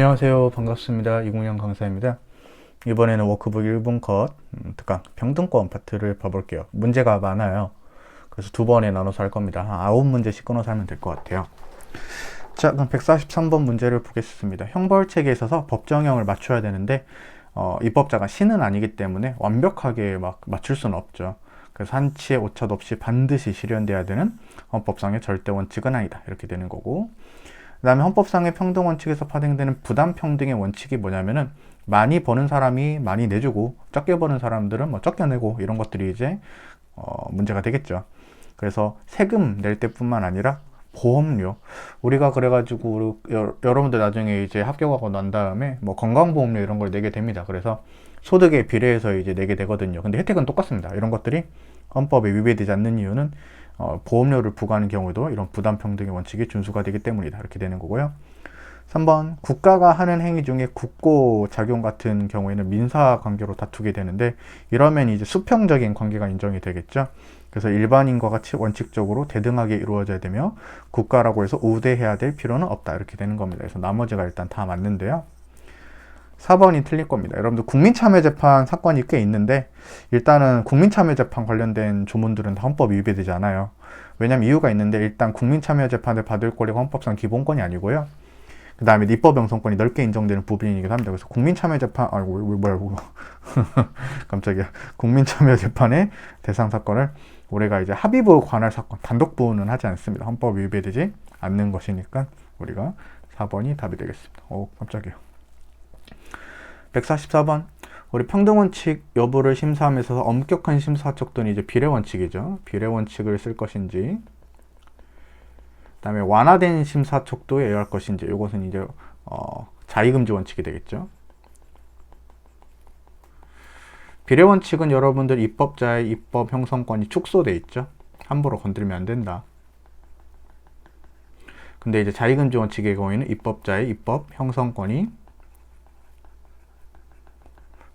안녕하세요. 반갑습니다. 이공영 강사입니다. 이번에는 워크북 1분 컷 음, 특강 평등권 파트를 봐볼게요. 문제가 많아요. 그래서 두 번에 나눠서 할 겁니다. 한 9문제씩 끊어서 하면 될 것 같아요. 자, 그럼 143번 문제를 보겠습니다. 형벌책에 있어서 법정형을 맞춰야 되는데 어, 입법자가 신은 아니기 때문에 완벽하게 막 맞출 수는 없죠. 그래서 한치의 오차도 없이 반드시 실현돼야 되는 헌법상의 절대 원칙은 아니다. 이렇게 되는 거고 그 다음에 헌법상의 평등 원칙에서 파생되는 부담 평등의 원칙이 뭐냐면은 많이 버는 사람이 많이 내주고 적게 버는 사람들은 뭐 적게 내고 이런 것들이 이제 어, 문제가 되겠죠. 그래서 세금 낼 때뿐만 아니라 보험료 우리가 그래가지고 여, 여러분들 나중에 이제 합격하고 난 다음에 뭐 건강보험료 이런 걸 내게 됩니다. 그래서 소득에 비례해서 이제 내게 되거든요. 근데 혜택은 똑같습니다. 이런 것들이 헌법에 위배되지 않는 이유는 어, 보험료를 부과하는 경우에도 이런 부담 평등의 원칙이 준수가 되기 때문이다. 이렇게 되는 거고요. 3번 국가가 하는 행위 중에 국고 작용 같은 경우에는 민사 관계로 다투게 되는데 이러면 이제 수평적인 관계가 인정이 되겠죠. 그래서 일반인과 같이 원칙적으로 대등하게 이루어져야 되며 국가라고 해서 우대해야 될 필요는 없다. 이렇게 되는 겁니다. 그래서 나머지가 일단 다 맞는데요. 4번이 틀릴 겁니다. 여러분들 국민참여재판 사건이 꽤 있는데 일단은 국민참여재판 관련된 조문들은 다 헌법 위배되지 않아요. 왜냐면 이유가 있는데 일단 국민참여재판을 받을 권리가 헌법상 기본권이 아니고요. 그 다음에 입법 양성권이 넓게 인정되는 부분이기도 합니다. 그래서 국민참여재판, 아이고, 왜, 뭐야, 이거. 깜짝이야. 국민참여재판의 대상 사건을 우리가 이제 합의부 관할 사건, 단독부는 하지 않습니다. 헌법 위배되지 않는 것이니까 우리가 4번이 답이 되겠습니다. 오, 깜짝이야. 144번. 우리 평등 원칙 여부를 심사하면서 엄격한 심사적 또는 이제 비례 원칙이죠. 비례 원칙을 쓸 것인지. 그다음에 완화된 심사 척도에 의할 것인지 이것은 이제 어, 자의 금지 원칙이 되겠죠. 비례 원칙은 여러분들 입법자의 입법 형성권이 축소돼 있죠. 함부로 건드리면 안 된다. 근데 이제 자의금지 원칙의 경우에는 입법자의 입법 형성권이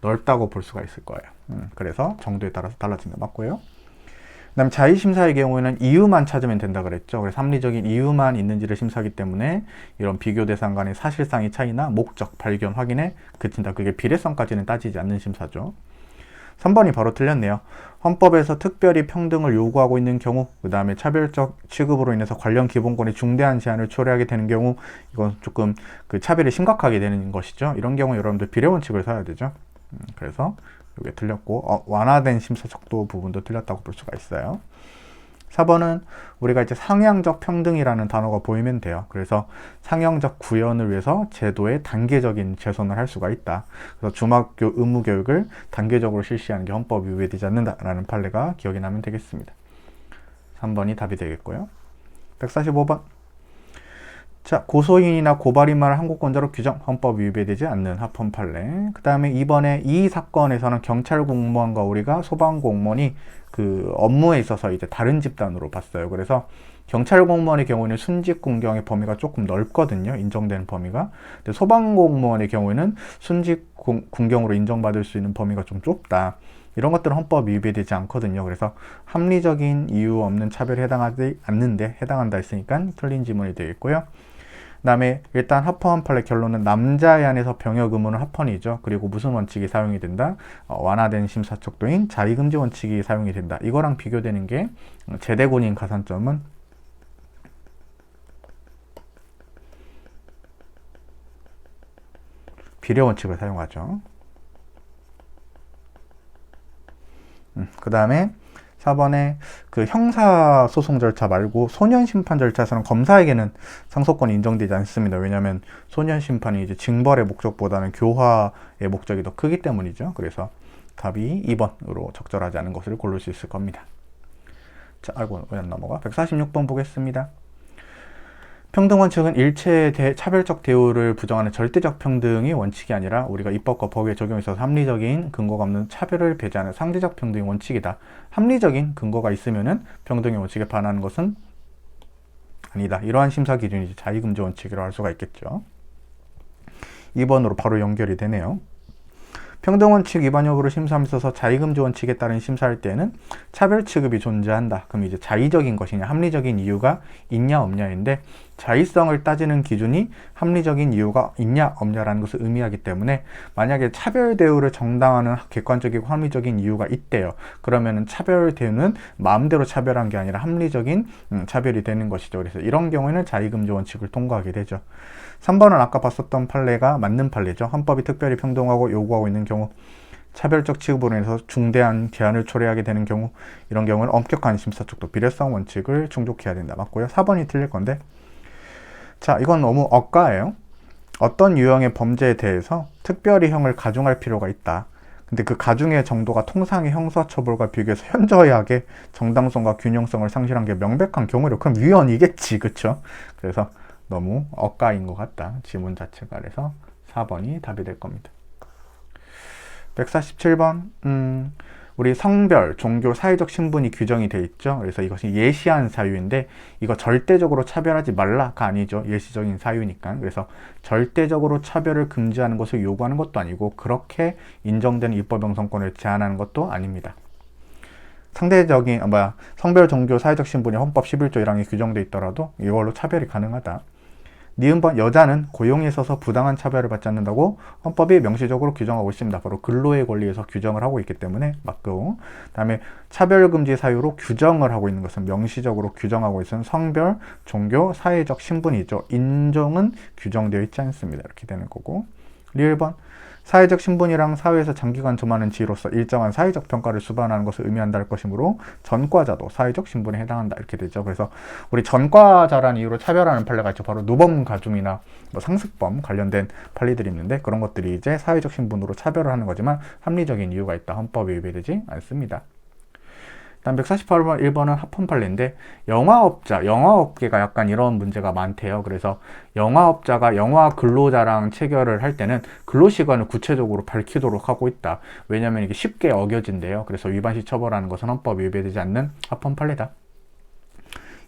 넓다고 볼 수가 있을 거예요. 음, 그래서 정도에 따라서 달라지는 게 맞고요. 그다음 자의 심사의 경우에는 이유만 찾으면 된다 그랬죠. 그래서 합리적인 이유만 있는지를 심사하기 때문에 이런 비교 대상 간의 사실상의 차이나 목적, 발견, 확인에 그친다. 그게 비례성까지는 따지지 않는 심사죠. 3번이 바로 틀렸네요. 헌법에서 특별히 평등을 요구하고 있는 경우, 그 다음에 차별적 취급으로 인해서 관련 기본권의 중대한 제한을 초래하게 되는 경우, 이건 조금 그 차별이 심각하게 되는 것이죠. 이런 경우 여러분들 비례 원칙을 써야 되죠. 음, 그래서 이게 틀렸고 어, 완화된 심사척도 부분도 틀렸다고 볼 수가 있어요. 4번은 우리가 이제 상향적 평등이라는 단어가 보이면 돼요. 그래서 상향적 구현을 위해서 제도의 단계적인 개선을 할 수가 있다. 그래서 중학교 의무 교육을 단계적으로 실시하는 게 헌법 위배되지 않는다라는 판례가 기억이 나면 되겠습니다. 3번이 답이 되겠고요. 145번 자, 고소인이나 고발인만을 항고권자로 규정, 헌법 위배되지 않는 합헌 판례. 그 다음에 이번에 이 사건에서는 경찰 공무원과 우리가 소방 공무원이 그 업무에 있어서 이제 다른 집단으로 봤어요. 그래서 경찰 공무원의 경우에는 순직 공경의 범위가 조금 넓거든요. 인정되는 범위가. 근데 소방 공무원의 경우에는 순직 공경으로 인정받을 수 있는 범위가 좀 좁다. 이런 것들은 헌법 위배되지 않거든요. 그래서 합리적인 이유 없는 차별에 해당하지 않는데 해당한다 했으니까 틀린 지문이 되겠고요. 그다음에 일단 합헌 판례 결론은 남자에 한해서 병역 의무는 합헌이죠. 그리고 무슨 원칙이 사용이 된다? 어, 완화된 심사척 도인 자의금지 원칙이 사용이 된다. 이거랑 비교되는 게 제대군인 가산점은 비례 원칙을 사용하죠. 음, 그 다음에 4번에 그 형사 소송 절차 말고 소년 심판 절차에서는 검사에게는 상소권이 인정되지 않습니다. 왜냐하면 소년 심판이 이제 징벌의 목적보다는 교화의 목적이 더 크기 때문이죠. 그래서 답이 2번으로 적절하지 않은 것을 고를 수 있을 겁니다. 자, 아이고 왜 안 넘어가? 146번 보겠습니다. 평등 원칙은 일체의 대, 차별적 대우를 부정하는 절대적 평등이 원칙이 아니라 우리가 입법과 법에 적용에 있어서 합리적인 근거가 없는 차별을 배제하는 상대적 평등의 원칙이다. 합리적인 근거가 있으면은 평등의 원칙에 반하는 것은 아니다. 이러한 심사 기준이 자의금지 원칙이라고 할 수가 있겠죠. 2번으로 바로 연결이 되네요. 평등 원칙 위반 여부를 심사하면서 자의금지 원칙에 따른 심사할 때는 차별 취급이 존재한다. 그럼 이제 자의적인 것이냐 합리적인 이유가 있냐 없냐인데 자의성을 따지는 기준이 합리적인 이유가 있냐 없냐라는 것을 의미하기 때문에 만약에 차별 대우를 정당화하는 객관적이고 합리적인 이유가 있대요. 그러면은 차별 대우는 마음대로 차별한 게 아니라 합리적인 음, 차별이 되는 것이죠. 그래서 이런 경우에는 자의금지 원칙을 통과하게 되죠. 3번은 아까 봤었던 판례가 맞는 판례죠. 헌법이 특별히 평등하고 요구하고 있는 경우 차별적 취급으로 인해서 중대한 개한을 초래하게 되는 경우 이런 경우는 엄격한 심사촉도 비례성 원칙을 충족해야 된다. 맞고요. 4번이 틀릴 건데 자 이건 너무 억가예요. 어떤 유형의 범죄에 대해서 특별히 형을 가중할 필요가 있다. 근데 그 가중의 정도가 통상의 형사처벌과 비교해서 현저하게 정당성과 균형성을 상실한 게 명백한 경우로 그럼 위헌이겠지 그쵸? 그래서 너무 억가인 것 같다 지문 자체가 그래서 4번이 답이 될 겁니다 147번 음, 우리 성별, 종교, 사회적 신분이 규정이 돼 있죠. 그래서 이것이 예시한 사유인데 이거 절대적으로 차별하지 말라가 아니죠. 예시적인 사유니까. 그래서 절대적으로 차별을 금지하는 것을 요구하는 것도 아니고 그렇게 인정되는 입법 형성권을 제한하는 것도 아닙니다. 상대적인 아, 뭐야 성별, 종교, 사회적 신분이 헌법 11조 1항에 규정돼 있더라도 이걸로 차별이 가능하다. 니은번 여자는 고용에 있어서 부당한 차별을 받지 않는다고 헌법이 명시적으로 규정하고 있습니다. 바로 근로의 권리에서 규정을 하고 있기 때문에 맞고 그다음에 차별 금지 사유로 규정을 하고 있는 것은 명시적으로 규정하고 있는 성별, 종교, 사회적 신분이죠. 인종은 규정되어 있지 않습니다. 이렇게 되는 거고 리을번 사회적 신분이랑 사회에서 장기간 점하는 지위로서 일정한 사회적 평가를 수반하는 것을 의미한다 할 것이므로 전과자도 사회적 신분에 해당한다 이렇게 되죠. 그래서 우리 전과자라는 이유로 차별하는 판례가 있죠. 바로 누범 가중이나 뭐 상습범 관련된 판례들이 있는데 그런 것들이 이제 사회적 신분으로 차별을 하는 거지만 합리적인 이유가 있다. 헌법에 위배되지 않습니다. 다음 148번 1번은 합헌 판례인데 영화업자, 영화업계가 약간 이런 문제가 많대요. 그래서 영화업자가 영화 근로자랑 체결을 할 때는 근로시간을 구체적으로 밝히도록 하고 있다. 왜냐하면 이게 쉽게 어겨진대요. 그래서 위반시 처벌하는 것은 헌법 위배되지 않는 합헌 판례다.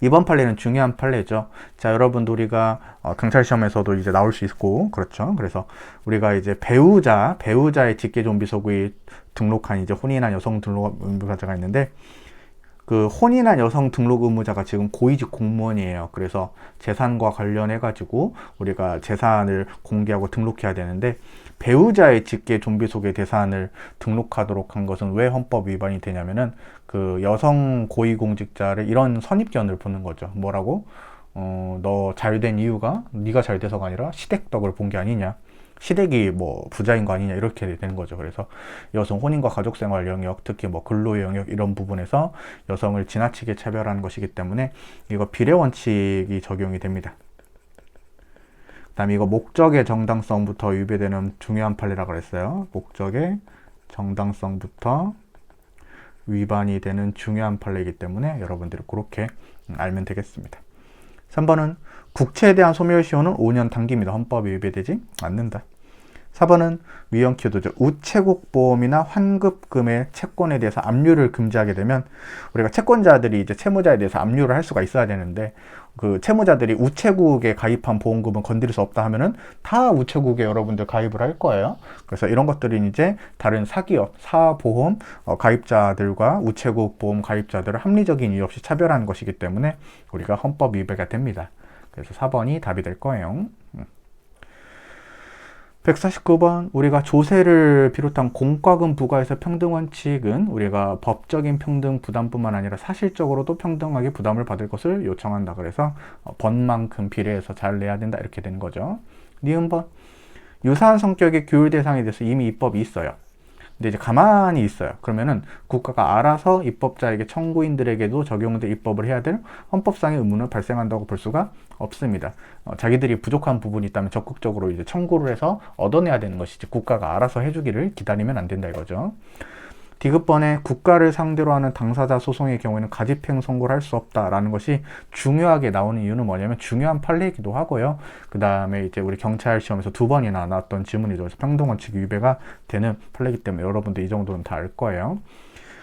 이번 판례는 중요한 판례죠. 자, 여러분도 우리가 어, 경찰 시험에서도 이제 나올 수 있고, 그렇죠. 그래서 우리가 이제 배우자, 배우자의 직계 좀비 소구에 등록한 이제 혼인한 여성 등록 의무자가 있는데, 그 혼인한 여성 등록 의무자가 지금 고위직 공무원이에요. 그래서 재산과 관련해 가지고 우리가 재산을 공개하고 등록해야 되는데 배우자의 직계 좀비 속의 재산을 등록하도록 한 것은 왜 헌법 위반이 되냐면은 그 여성 고위공직자를 이런 선입견을 보는 거죠. 뭐라고? 어, 너 잘 된 이유가 네가 잘 돼서가 아니라 시댁덕을 본 게 아니냐. 시댁이 뭐 부자인 거 아니냐 이렇게 되는 거죠. 그래서 여성 혼인과 가족 생활 영역, 특히 뭐 근로 영역 이런 부분에서 여성을 지나치게 차별하는 것이기 때문에 이거 비례 원칙이 적용이 됩니다. 그다음에 이거 목적의 정당성부터 위배되는 중요한 판례라고 그랬어요. 목적의 정당성부터 위반이 되는 중요한 판례이기 때문에 여러분들이 그렇게 알면 되겠습니다. 3번은 국채에 대한 소멸시효는 5년 단기입니다. 헌법이 위배되지 않는다. 4번은 위헌 키워드죠. 우체국 보험이나 환급금의 채권에 대해서 압류를 금지하게 되면 우리가 채권자들이 이제 채무자에 대해서 압류를 할 수가 있어야 되는데 그 채무자들이 우체국에 가입한 보험금은 건드릴 수 없다 하면은 다 우체국에 여러분들 가입을 할 거예요. 그래서 이런 것들이 이제 다른 사기업, 사보험 어, 가입자들과 우체국 보험 가입자들을 합리적인 이유 없이 차별하는 것이기 때문에 우리가 헌법 위배가 됩니다. 그래서 4번이 답이 될 거예요. 149번 우리가 조세를 비롯한 공과금 부과에서 평등 원칙은 우리가 법적인 평등 부담뿐만 아니라 사실적으로도 평등하게 부담을 받을 것을 요청한다. 그래서 어, 번만큼 비례해서 잘 내야 된다 이렇게 되는 거죠. 니은번 유사한 성격의 교육 대상에 대해서 이미 입법이 있어요. 근데 이제 가만히 있어요. 그러면은 국가가 알아서 입법자에게 청구인들에게도 적용돼 입법을 해야 될 헌법상의 의무는 발생한다고 볼 수가 없습니다. 어, 자기들이 부족한 부분이 있다면 적극적으로 이제 청구를 해서 얻어내야 되는 것이지 국가가 알아서 해주기를 기다리면 안 된다 이거죠. 디귿번에 국가를 상대로 하는 당사자 소송의 경우에는 가집행 선고를 할 수 없다라는 것이 중요하게 나오는 이유는 뭐냐면 중요한 판례이기도 하고요. 그 다음에 이제 우리 경찰 시험에서 두 번이나 나왔던. 그래서 평등원칙 위배가 되는 판례이기 때문에 여러분들 이 정도는 다 알 거예요.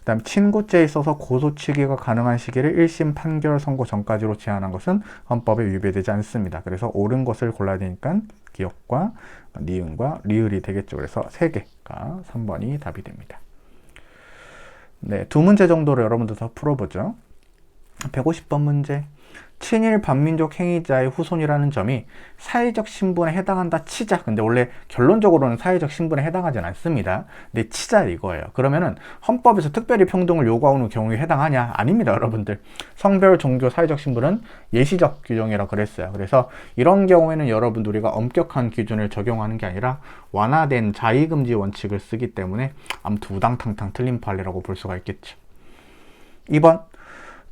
그 다음 친구죄에 있어서 고소치기가 가능한 시기를 1심 판결 선고 전까지로 제한한 것은 헌법에 위배되지 않습니다. 그래서 옳은 것을 골라야 되니까 기억과 니은과 리을이 되겠죠. 그래서 세 개가 3번이 답이 됩니다. 네, 두 문제 정도로 여러분들 더 풀어보죠. 150번 문제. 친일 반민족 행위자의 후손이라는 점이 사회적 신분에 해당한다 치자. 근데 원래 결론적으로는 사회적 신분에 해당하진 않습니다. 근데 치자 이거예요. 그러면은 헌법에서 특별히 평등을 요구하는 경우에 해당하냐? 아닙니다, 여러분들. 성별, 종교, 사회적 신분은 예시적 규정이라 그랬어요. 그래서 이런 경우에는 여러분들 우리가 엄격한 기준을 적용하는 게 아니라 완화된 자의금지 원칙을 쓰기 때문에 아무튼 우당탕탕 틀린 판례라고 볼 수가 있겠죠. 2번.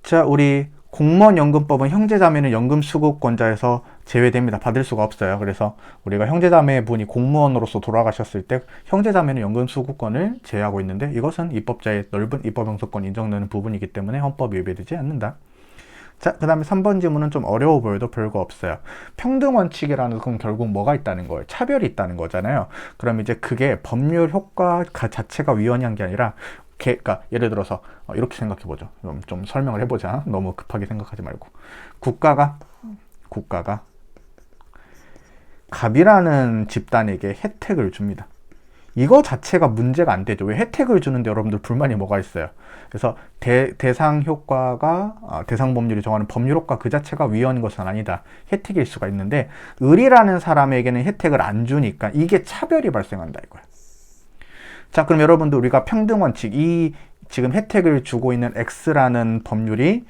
자, 우리 공무원 연금법은 형제자매는 연금 수급권자에서 제외됩니다. 받을 수가 없어요. 그래서 우리가 형제자매 분이 공무원으로서 돌아가셨을 때 형제자매는 연금 수급권을 제외하고 있는데 이것은 입법자의 넓은 입법 형성권 인정되는 부분이기 때문에 헌법 위배되지 않는다. 자, 그 다음에 3번 질문은 좀 어려워 보여도 별거 없어요. 평등 원칙이라는 건 결국 뭐가 있다는 거예요? 차별이 있다는 거잖아요. 그럼 이제 그게 법률 효과 자체가 위헌한 게 아니라 개, 그러니까 예를 들어서 어, 이렇게 생각해 보죠. 좀, 좀 설명을 해보자. 너무 급하게 생각하지 말고 국가가 국가가 갑이라는 집단에게 혜택을 줍니다. 이거 자체가 문제가 안 되죠. 왜 혜택을 주는데 여러분들 불만이 뭐가 있어요? 그래서 대, 대상 효과가 아, 대상 법률이 정하는 법률 효과 그 자체가 위헌인 것은 아니다. 혜택일 수가 있는데 을이라는 사람에게는 혜택을 안 주니까 이게 차별이 발생한다 이거예요. 자, 그럼 여러분들 우리가 평등 원칙 이 지금 혜택을 주고 있는 X라는 법률이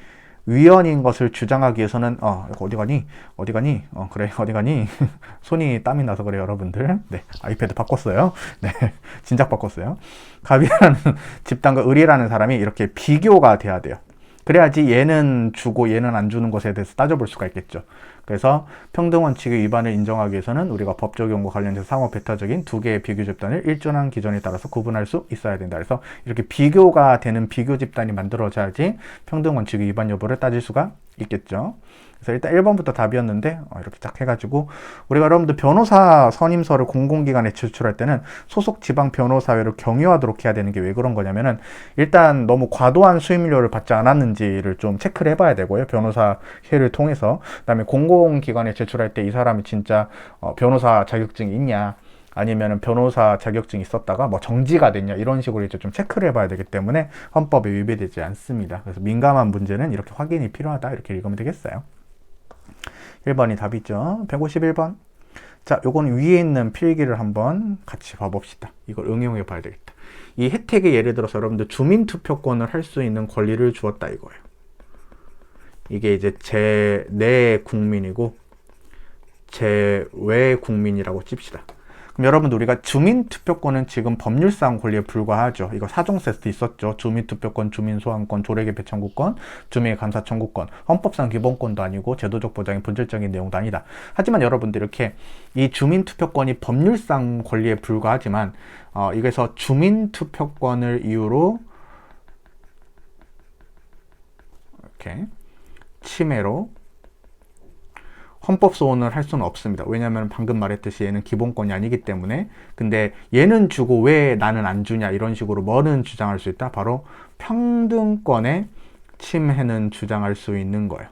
위헌인 것을 주장하기 위해서는 어 어디 가니? 어디 가니? 어 그래 어디 가니? 손이 땀이 나서 그래 여러분들. 네 아이패드 바꿨어요. 네 진작 바꿨어요. 갑이라는 집단과 을이라는 사람이 이렇게 비교가 돼야 돼요 그래야지 얘는 주고 얘는 안 주는 것에 대해서 따져볼 수가 있겠죠. 그래서 평등 원칙의 위반을 인정하기 위해서는 우리가 법 적용과 관련해서 상호 배타적인 두 개의 비교 집단을 일정한 기준에 따라서 구분할 수 있어야 된다. 그래서 이렇게 비교가 되는 비교 집단이 만들어져야지 평등 원칙의 위반 여부를 따질 수가 있겠죠. 그래서 일단 1번부터 답이었는데 어, 이렇게 딱 해가지고 우리가 여러분들 변호사 선임서를 공공기관에 제출할 때는 소속 지방 변호사회를 경유하도록 해야 되는 게 왜 그런 거냐면은 일단 너무 과도한 수임료를 받지 않았는지를 좀 체크를 해봐야 되고요. 변호사회를 통해서. 그다음에 공공기관에 제출할 때 이 사람이 진짜 어, 변호사 자격증이 있냐 아니면 변호사 자격증이 있었다가 뭐 정지가 됐냐 이런 식으로 이제 좀 체크를 해봐야 되기 때문에 헌법에 위배되지 않습니다. 그래서 민감한 문제는 이렇게 확인이 필요하다 이렇게 읽으면 되겠어요. 1번이 답이죠. 151번. 자, 요건 위에 있는 필기를 한번 같이 봐봅시다. 이걸 응용해 봐야 되겠다. 이 혜택의 예를 들어서 여러분들 주민투표권을 할 수 있는 권리를 주었다 이거예요. 이게 이제 제 내 국민이고 제 외 국민이라고 찝시다. 그럼 여러분들 우리가 주민투표권은 지금 법률상 권리에 불과하죠. 이거 사종 세트 있었죠. 주민투표권, 주민소환권, 조례개표 청구권, 주민감사 청구권. 헌법상 기본권도 아니고 제도적 보장의 본질적인 내용도 아니다. 하지만 여러분들 이렇게 이 주민투표권이 법률상 권리에 불과하지만 어, 이게서 주민투표권을 이유로 이렇게 침해로 헌법 소원을 할 수는 없습니다. 왜냐하면 방금 말했듯이 얘는 기본권이 아니기 때문에 근데 얘는 주고 왜 나는 안 주냐 이런 식으로 뭐는 주장할 수 있다? 바로 평등권의 침해는 주장할 수 있는 거예요.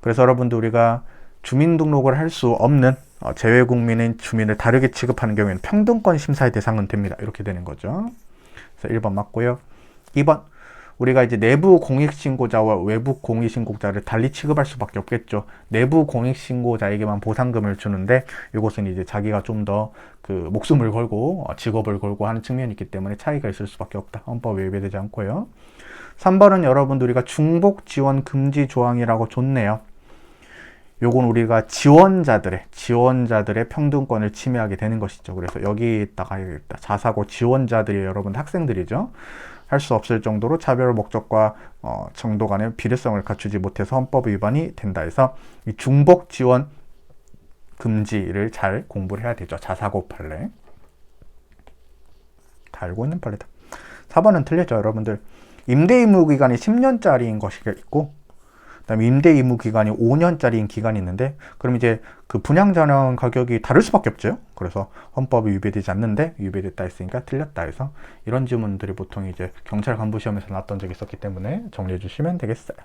그래서 여러분들 우리가 주민등록을 할 수 없는 어, 재외국민인 주민을 다르게 취급하는 경우에는 평등권 심사의 대상은 됩니다. 이렇게 되는 거죠. 그래서 1번 맞고요. 2번 우리가 이제 내부 공익신고자와 외부 공익신고자를 달리 취급할 수밖에 없겠죠. 내부 공익신고자에게만 보상금을 주는데 이것은 이제 자기가 좀 더 그 목숨을 걸고 어, 직업을 걸고 하는 측면이 있기 때문에 차이가 있을 수밖에 없다. 헌법 외배되지 않고요. 3번은 여러분들 우리가 중복 지원 금지 조항이라고 줬네요. 요건 우리가 지원자들의 지원자들의 평등권을 침해하게 되는 것이죠. 그래서 여기다가 자사고 지원자들이 여러분 학생들이죠. 할 수 없을 정도로 차별 목적과 어, 정도 간의 비례성을 갖추지 못해서 헌법 위반이 된다 해서 이 중복 지원 금지를 잘 공부를 해야 되죠. 자사고 판례. 다 알고 있는 판례다. 4번은 틀렸죠, 여러분들. 임대 의무 기간이 10년짜리인 것이 있고 그다음에 임대 의무 기간이 5년짜리인 기간이 있는데 그럼 이제 그 분양 전형 가격이 다를 수밖에 없죠. 그래서 헌법이 위배되지 않는데 위배됐다 했으니까 틀렸다 해서 이런 질문들이 보통 이제 경찰 간부 시험에서 나왔던 적이 있었기 때문에 정리해 주시면 되겠어요.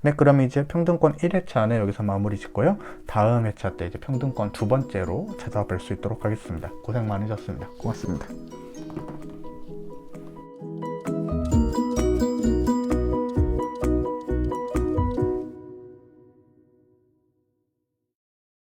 네, 그럼 이제 평등권 1회차는 여기서 마무리 짓고요. 다음 회차 때 이제 평등권 두 번째로 찾아뵐 수 있도록 하겠습니다. 고생 많으셨습니다. 고맙습니다.